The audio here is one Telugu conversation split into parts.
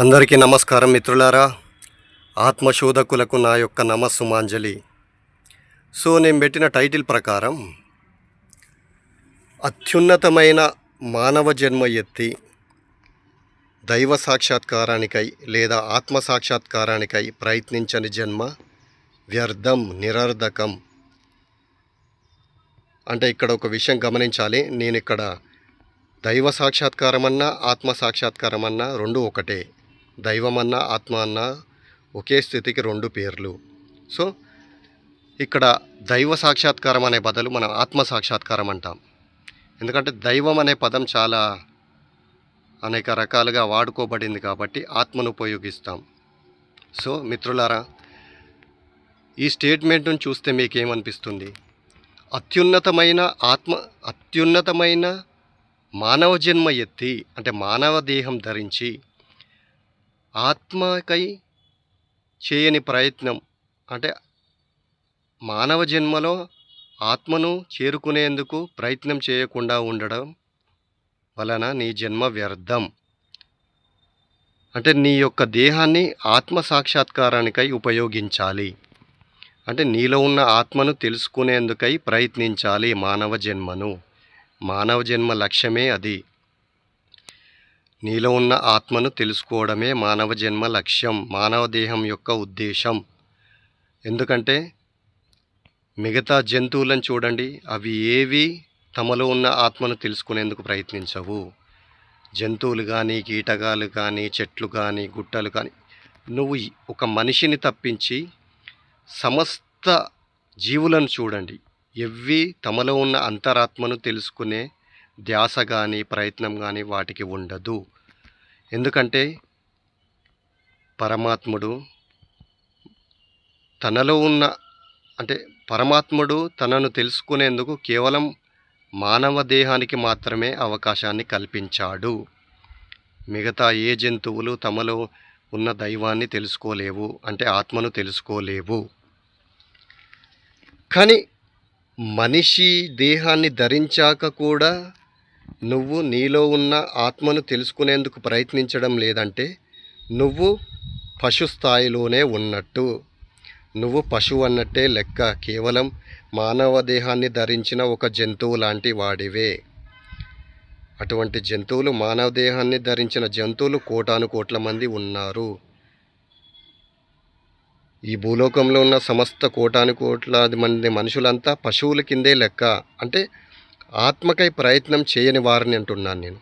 అందరికీ నమస్కారం మిత్రులారా. ఆత్మశోధకులకు నా యొక్క నమస్సుమాంజలి. సో నేను పెట్టిన టైటిల్ ప్రకారం అత్యున్నతమైన మానవ జన్మ ఎత్తి దైవ సాక్షాత్కారానికై లేదా ఆత్మ సాక్షాత్కారానికై ప్రయత్నించని జన్మ వ్యర్థం నిరర్ధకం. అంటే ఇక్కడ ఒక విషయం గమనించాలి. నేను ఇక్కడ దైవ సాక్షాత్కారం అన్నా ఆత్మ సాక్షాత్కారం అన్నా రెండు ఒకటే. దైవం ఆత్మ అన్న ఒకే స్థితికి రెండు పేర్లు. సో ఇక్కడ దైవ సాక్షాత్కారం అనే బదులు మనం ఆత్మ సాక్షాత్కారం అంటాం. ఎందుకంటే దైవం అనే పదం చాలా అనేక రకాలుగా వాడుకోబడింది కాబట్టి ఆత్మను ఉపయోగిస్తాం. సో మిత్రులారా ఈ స్టేట్మెంట్ను చూస్తే మీకేమనిపిస్తుంది? అత్యున్నతమైన ఆత్మ అత్యున్నతమైన మానవ జన్మ ఎత్తి అంటే మానవ దేహం ధరించి ఆత్మకై చేయని ప్రయత్నం. అంటే మానవ జన్మలో ఆత్మను చేరుకునేందుకు ప్రయత్నం చేయకుండా ఉండడం వలన నీ జన్మ వ్యర్థం. అంటే నీ యొక్క దేహాన్ని ఆత్మ సాక్షాత్కారానికై ఉపయోగించాలి. అంటే నీలో ఉన్న ఆత్మను తెలుసుకునేందుకై ప్రయత్నించాలి మానవ జన్మను. మానవ జన్మ లక్ష్యమే అది. నీలో ఉన్న ఆత్మను తెలుసుకోవడమే మానవ జన్మ లక్ష్యం మానవ దేహం యొక్క ఉద్దేశం. ఎందుకంటే మిగతా జంతువులను చూడండి అవి ఏవి తమలో ఉన్న ఆత్మను తెలుసుకునేందుకు ప్రయత్నించవు. జంతువులు కానీ కీటకాలు కానీ చెట్లు కానీ గుట్టలు కానీ నువ్వు ఒక మనిషిని తప్పించి సమస్త జీవులను చూడండి. ఎవ్వి తమలో ఉన్న అంతరాత్మను తెలుసుకునే ధ్యాస కానీ ప్రయత్నం కానీ వాటికి ఉండదు. ఎందుకంటే పరమాత్ముడు తనలో ఉన్న అంటే పరమాత్ముడు తనను తెలుసుకునేందుకు కేవలం మానవ దేహానికి మాత్రమే అవకాశాన్ని కల్పించాడు. మిగతా ఏ జంతువులు తమలో ఉన్న దైవాన్ని తెలుసుకోలేవు అంటే ఆత్మను తెలుసుకోలేవు. కానీ మనిషి దేహాన్ని ధరించాక కూడా నువ్వు నీలో ఉన్న ఆత్మను తెలుసుకునేందుకు ప్రయత్నించడం లేదంటే నువ్వు పశు స్థాయిలోనే ఉన్నట్టు. నువ్వు పశువు అన్నట్టే లెక్క. కేవలం మానవ దేహాన్ని ధరించిన ఒక జంతువు లాంటి వాడివే. అటువంటి జంతువులు మానవ దేహాన్ని ధరించిన జంతువులు కోటాను కోట్ల మంది ఉన్నారు. ఈ భూలోకంలో ఉన్న సమస్త కోటాను కోట్లాది మంది మనుషులంతా పశువుల కిందే లెక్క. అంటే ఆత్మకై ప్రయత్నం చేయని వారిని అంటున్నాను నేను.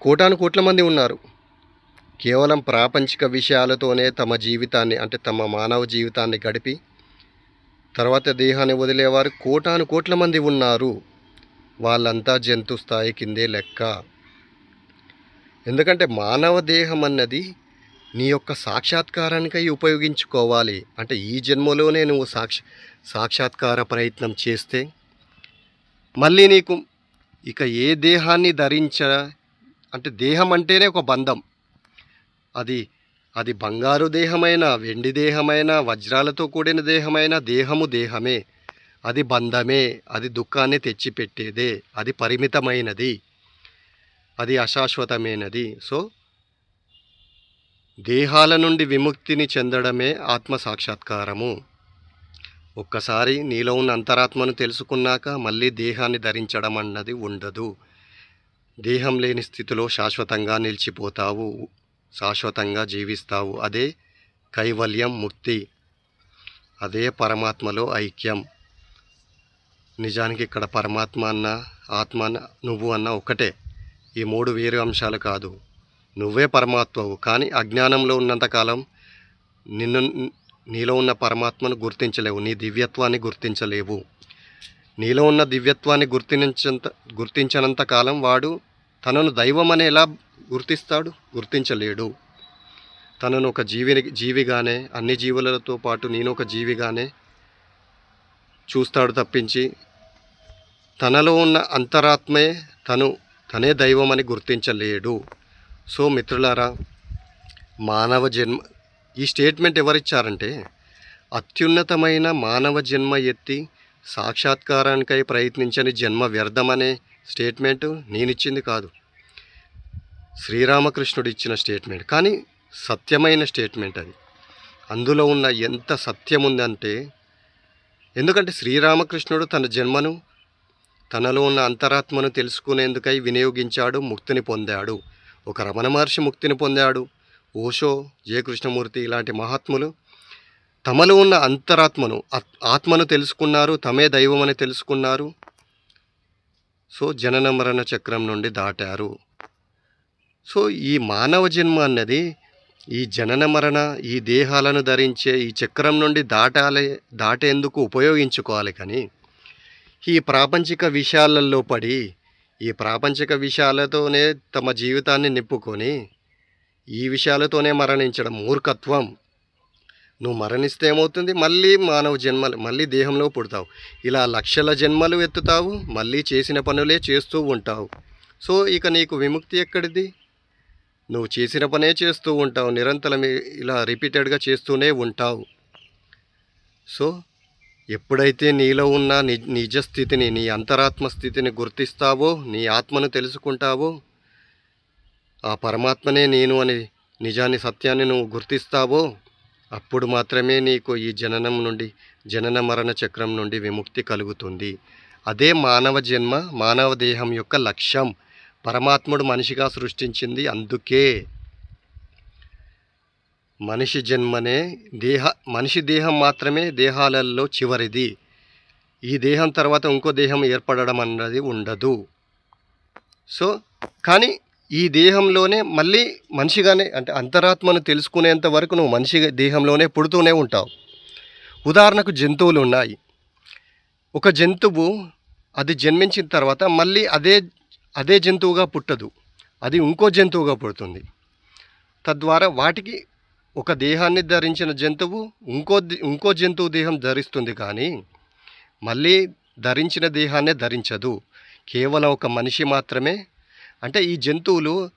కోటాను కోట్ల మంది ఉన్నారు. కేవలం ప్రాపంచిక విషయాలతోనే తమ జీవితాన్ని అంటే తమ మానవ జీవితాన్ని గడిపి తర్వాత దేహాన్ని వదిలేవారు కోటాను కోట్ల మంది ఉన్నారు. వాళ్ళంతా జంతు స్థాయి కిందే లెక్క. ఎందుకంటే మానవ దేహం అన్నది నీ యొక్క సాక్షాత్కారానికై ఉపయోగించుకోవాలి. అంటే ఈ జన్మలోనే నువ్వు సాక్ష సాక్షాత్కార ప్రయత్నం చేస్తే మళ్ళీ నీకు ఇక ఏ దేహాన్ని ధరించ అంటే దేహం అంటేనే ఒక బంధం. అది అది బంగారు దేహమైన వెండి దేహమైన వజ్రాలతో కూడిన దేహమైన దేహము దేహమే. అది బంధమే అది దుఃఖాన్ని తెచ్చిపెట్టేదే అది పరిమితమైనది అది అశాశ్వతమైనది. సో దేహాల నుండి విముక్తిని చెందడమే ఆత్మ సాక్షాత్కారము. ఒక్కసారి నీలో ఉన్న అంతరాత్మను తెలుసుకున్నాక మళ్ళీ దేహాన్ని ధరించడం అన్నది ఉండదు. దేహం లేని స్థితిలో శాశ్వతంగా నిలిచిపోతావు శాశ్వతంగా జీవిస్తావు. అదే కైవల్యం ముక్తి. అదే పరమాత్మలో ఐక్యం. నిజానికి ఇక్కడ పరమాత్మ అన్న ఆత్మ అన్న నువ్వు అన్న ఒకటే ఈ మూడు వేరు అంశాలు కాదు. నువ్వే పరమాత్మవు. కానీ అజ్ఞానంలో ఉన్నంతకాలం నిన్ను నీలో ఉన్న పరమాత్మను గుర్తించలేవు నీ దివ్యత్వాన్ని గుర్తించలేవు. నీలో ఉన్న దివ్యత్వాన్ని గుర్తించంత గుర్తించనంత కాలం వాడు తనను దైవం అని ఎలా గుర్తిస్తాడు? గుర్తించలేడు. తనను ఒక జీవిని జీవిగానే అన్ని జీవులతో పాటు నేను ఒక జీవిగానే చూస్తాడు తప్పించి తనలో ఉన్న అంతరాత్మే తను తనే దైవం అని గుర్తించలేడు. సో మిత్రులారా మానవ జన్మ ఈ స్టేట్మెంట్ ఎవరిచ్చారంటే అత్యున్నతమైన మానవ జన్మ ఎత్తి సాక్షాత్కారానికై ప్రయత్నించని జన్మ వ్యర్థమనే స్టేట్మెంట్ నేనిచ్చింది కాదు. శ్రీరామకృష్ణుడు ఇచ్చిన స్టేట్మెంట్ కానీ సత్యమైన స్టేట్మెంట్ అది. అందులో ఉన్న ఎంత సత్యం ఉందంటే ఎందుకంటే శ్రీరామకృష్ణుడు తన జన్మను తనలో ఉన్న అంతరాత్మను తెలుసుకునేందుకై వినియోగించాడు ముక్తిని పొందాడు. ఒక రమణ మహర్షి ముక్తిని పొందాడు. ఓషో జయకృష్ణమూర్తి ఇలాంటి మహాత్ములు తమలో ఉన్న అంతరాత్మను ఆత్మను తెలుసుకున్నారు తమే దైవమని తెలుసుకున్నారు. సో జనన మరణ చక్రం నుండి దాటారు. సో ఈ మానవ జన్మ అన్నది ఈ జనన మరణ ఈ దేహాలను ధరించే ఈ చక్రం నుండి దాటాలి దాటేందుకు ఉపయోగించుకోవాలి కానీ ఈ ప్రాపంచిక విషయాలలో పడి ఈ ప్రాపంచిక విషయాలతోనే తమ జీవితాన్ని నిప్పుకొని ఈ విషయాలతోనే మరణించడం మూర్ఖత్వం. నువ్వు మరణిస్తే ఏమవుతుంది? మళ్ళీ మానవ జన్మలు మళ్ళీ దేహంలో పుడతావు. ఇలా లక్షల జన్మలు ఎత్తుతావు మళ్ళీ చేసిన పనులే చేస్తూ ఉంటావు. సో ఇక నీకు విముక్తి ఎక్కడిది? నువ్వు చేసిన పనే చేస్తూ ఉంటావు నిరంతరం ఇలా రిపీటెడ్గా చేస్తూనే ఉంటావు. సో ఎప్పుడైతే నీలో ఉన్న నిజ స్థితిని నీ అంతరాత్మ స్థితిని గుర్తిస్తావో నీ ఆత్మను తెలుసుకుంటావో ఆ పరమాత్మనే నేను అని నిజాన్ని సత్యాన్ని నువ్వు గుర్తిస్తావో అప్పుడు మాత్రమే నీకు ఈ జననం నుండి జనన మరణ చక్రం నుండి విముక్తి కలుగుతుంది. అదే మానవ జన్మ మానవ దేహం యొక్క లక్ష్యం. పరమాత్ముడు మనిషిగా సృష్టించింది అందుకే. మనిషి జన్మనే దేహ మనిషి దేహం మాత్రమే దేహాలలో చివరిది. ఈ దేహం తర్వాత ఇంకో దేహం ఏర్పడడం అన్నది ఉండదు. సో కానీ ఈ దేహంలోనే మళ్ళీ మనిషిగానే అంటే అంతరాత్మను తెలుసుకునేంత వరకు నువ్వు మనిషి దేహంలోనే పుడుతూనే ఉంటావు. ఉదాహరణకు జంతువులు ఉన్నాయి. ఒక జంతువు అది జన్మించిన తర్వాత మళ్ళీ అదే అదే జంతువుగా పుట్టదు. అది ఇంకో జంతువుగా పుడుతుంది. తద్వారా వాటికి ఒక దేహాన్ని ధరించిన జంతువు ఇంకో ఇంకో జంతువు దేహం ధరిస్తుంది కానీ మళ్ళీ ధరించిన దేహాన్నే ధరించదు. కేవలం ఒక మనిషి మాత్రమే అంటే ఈ జంతువులు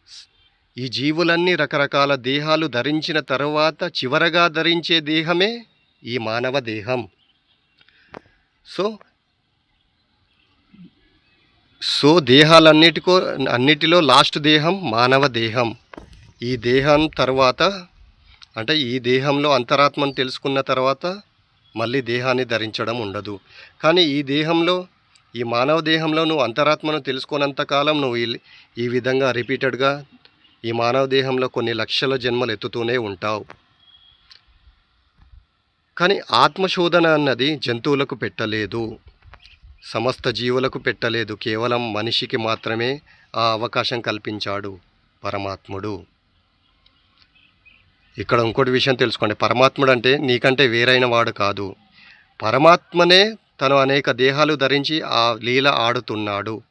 ఈ జీవులన్నీ రకరకాల దేహాలు ధరించిన తర్వాత చివరగా ధరించే దేహమే ఈ మానవ దేహం. సో సో దేహాలన్నిటికో అన్నిటిలో లాస్ట్ దేహం మానవ దేహం. ఈ దేహం తర్వాత అంటే ఈ దేహంలో అంతరాత్మను తెలుసుకున్న తర్వాత మళ్ళీ దేహాన్ని ధరించడం ఉండదు. కానీ ఈ దేహంలో ఈ మానవ దేహంలో నువ్వు అంతరాత్మను తెలుసుకున్నంత కాలం నువ్వు ఈ ఈ విధంగా రిపీటెడ్గా ఈ మానవ దేహంలో కొన్ని లక్షల జన్మలు ఎత్తుతూనే ఉంటావు. కానీ ఆత్మశోధన అన్నది జంతువులకు పెట్టలేదు. సమస్త జీవులకు పెట్టలేదు. కేవలం మనిషికి మాత్రమే ఆ అవకాశం కల్పించాడు పరమాత్ముడు. ఇక్కడ ఇంకోటి విషయం తెలుసుకోండి. పరమాత్ముడు అంటే నీకంటే వేరైన వాడు కాదు. పరమాత్మనే తను అనేక దేహాలు ధరించి ఆ లీల ఆడుతున్నాడు.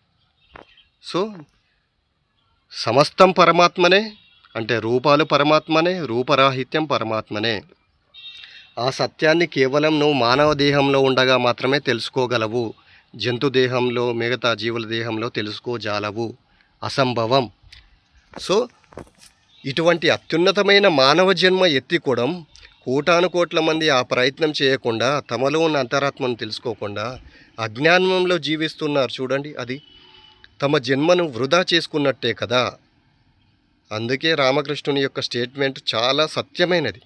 సో సమస్తం పరమాత్మనే అంటే రూపాలు పరమాత్మనే రూపరాహిత్యం పరమాత్మనే. ఆ సత్యాన్ని కేవలం నువ్వు మానవ దేహంలో ఉండగా మాత్రమే తెలుసుకోగలవు. జంతు దేహంలో మిగతా జీవుల దేహంలో తెలుసుకోజాలవు. అసంభవం. సో ఇటువంటి అత్యున్నతమైన మానవ జన్మ ఎత్తికోవడం కోటాను కోట్ల మంది ఆ ప్రయత్నం చేయకుండా తమలో ఉన్న అంతరాత్మను తెలుసుకోకుండా అజ్ఞానంలో జీవిస్తున్నారు చూడండి అది. తమ జన్మను వృధా చేసుకున్నట్టే కదా. అందుకే రామకృష్ణుని యొక్క స్టేట్మెంట్ చాలా సత్యమైనది.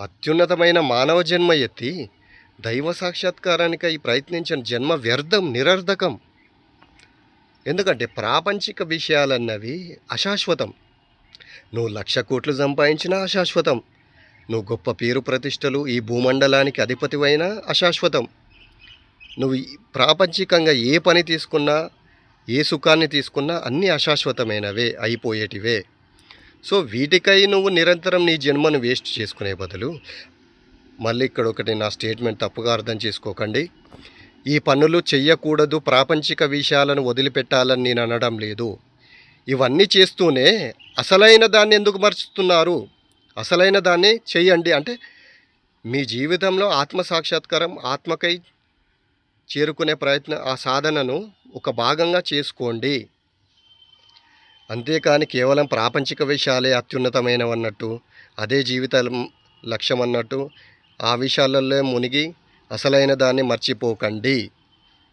అత్యున్నతమైన మానవ జన్మ ఎత్తి దైవ సాక్షాత్కారానికై ప్రయత్నించిన జన్మ వ్యర్థం నిరర్ధకం. ఎందుకంటే ప్రాపంచిక విషయాలన్నవి అశాశ్వతం. నువ్వు లక్ష కోట్లు సంపాదించినా అశాశ్వతం. నువ్వు గొప్ప పేరు ప్రతిష్టలు ఈ భూమండలానికి అధిపతివైన అశాశ్వతం. నువ్వు ప్రాపంచికంగా ఏ పని తీసుకున్నా ఏ సుఖాన్ని తీసుకున్నా అన్నీ అశాశ్వతమైనవే అయిపోయేటివే. సో వీటికై నువ్వు నిరంతరం నీ జన్మను వేస్ట్ చేసుకునే బదులు మళ్ళీ ఇక్కడ ఒకటి నా స్టేట్మెంట్ తప్పుగా అర్థం చేసుకోకండి. ఈ పనులు చెయ్యకూడదు ప్రాపంచిక విషయాలను వదిలిపెట్టాలని నేను అనడం లేదు. ఇవన్నీ చేస్తూనే అసలైన దాన్ని ఎందుకు మర్చుతున్నారు అసలైన దాన్ని చేయండి అంటే మీ జీవితంలో ఆత్మ సాక్షాత్కారం ఆత్మకై చేరుకునే ప్రయత్నం ఆ సాధనను ఒక భాగంగా చేసుకోండి. అంతేకాని కేవలం ప్రాపంచిక విషయాలే అత్యున్నతమైనవన్నట్టు అదే జీవిత లక్ష్యం అన్నట్టు ఆ విషయాలలో మునిగి అసలైన దాన్ని మర్చిపోకండి.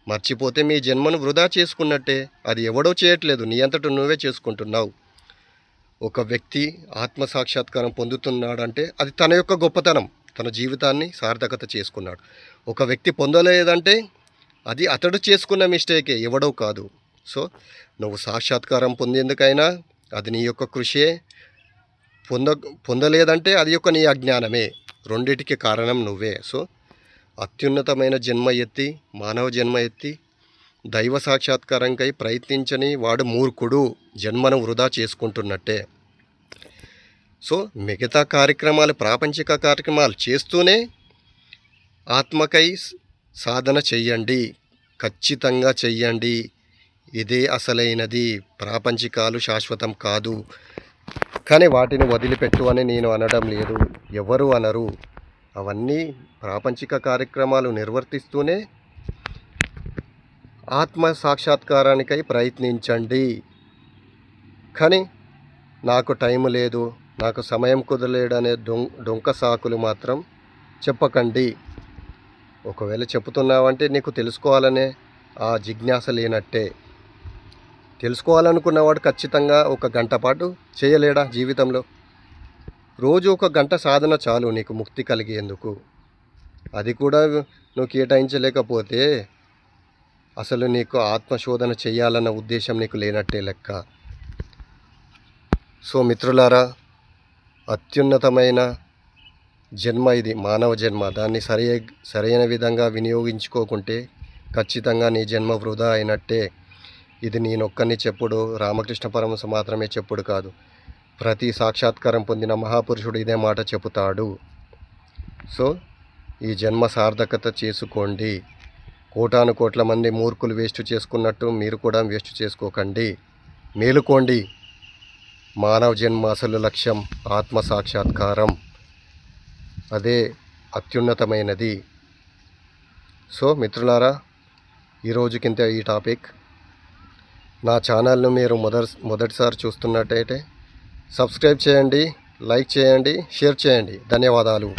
మర్చిపోతే మీ జన్మను వృధా చేసుకున్నట్టే అది ఎవడో చేయట్లేదు నీ అంతటా నువ్వే చేసుకుంటున్నావు. ఒక వ్యక్తి ఆత్మ సాక్షాత్కారం పొందుతున్నాడంటే అది తన యొక్క గొప్పతనం తన జీవితాన్ని సార్థకత చేసుకున్నాడు. ఒక వ్యక్తి పొందలేదంటే అది అతడు చేసుకున్న మిస్టేకే ఎవడో కాదు. సో నువ్వు సాక్షాత్కారం పొందేందుకైనా అది నీ యొక్క కృషే. పొంద పొందలేదంటే అది యొక్క నీ అజ్ఞానమే. రెండిటికి కారణం నువ్వే. సో అత్యున్నతమైన జన్మ ఎత్తి మానవ జన్మ ఎత్తి దైవ సాక్షాత్కారంకై ప్రయత్నించని వాడు మూర్ఖుడు జన్మను వృధా చేసుకుంటున్నట్టే. సో మిగతా కార్యక్రమాలు ప్రాపంచిక కార్యక్రమాలు చేస్తూనే ఆత్మకై సాధన చెయ్యండి. ఖచ్చితంగా చెయ్యండి. ఇదే అసలైనది. ప్రాపంచికాలు శాశ్వతం కాదు. కానీ వాటిని వదిలిపెట్టు అని నేను అనడం లేదు. ఎవరు అనరు. అవన్నీ ప్రాపంచిక కార్యక్రమాలు నిర్వర్తిస్తూనే ఆత్మ సాక్షాత్కారానికై ప్రయత్నించండి. కానీ నాకు టైం లేదు నాకు సమయం కుదరలేడనే డొం డొంక సాకులు మాత్రం చెప్పకండి. ఒకవేళ చెప్తున్నావంటే నీకు తెలుసుకోవాలనే ఆ జిజ్ఞాస లేనట్టే. తెలుసుకోవాలనుకున్నవాడు ఖచ్చితంగా ఒక గంట పాటు చేయలేడా జీవితంలో? రోజు ఒక గంట సాధన చాలు నీకు ముక్తి కలిగేందుకు. అది కూడా నువ్వు కేటాయించలేకపోతే అసలు నీకు ఆత్మశోధన చేయాలన్న ఉద్దేశం నీకు లేనట్టే లెక్క. సో మిత్రులారా అత్యున్నతమైన జన్మ ఇది మానవ జన్మ. దాన్ని సరి సరైన విధంగా వినియోగించుకోకుంటే ఖచ్చితంగా నీ జన్మ వృధా అయినట్టే. ఇది నేనొక్కరిని చెప్పుడు రామకృష్ణ పరమస మాత్రమే చెప్పుడు కాదు. ప్రతి సాక్షాత్కారం పొందిన మహాపురుషుడు ఇదే మాట చెబుతాడు సో ఈ జన్మ సార్థకత చేసుకోండి. కోటాను కోట్ల మంది మూర్ఖులు వేస్ట్ చేసుకున్నట్టు మీరు కూడా వేస్ట్ చేసుకోకండి. మేలుకోండి. మానవ జన్మ అసలు లక్ష్యం ఆత్మ సాక్షాత్కారం. అదే అత్యున్నతమైనది. సో మిత్రులారా ఈరోజుకింత ఈ టాపిక్. నా ఛానల్ను మీరు మొదటి మొదటిసారి చూస్తున్నట్టయితే సబ్స్క్రైబ్ చేయండి లైక్ చేయండి షేర్ చేయండి. ధన్యవాదాలు.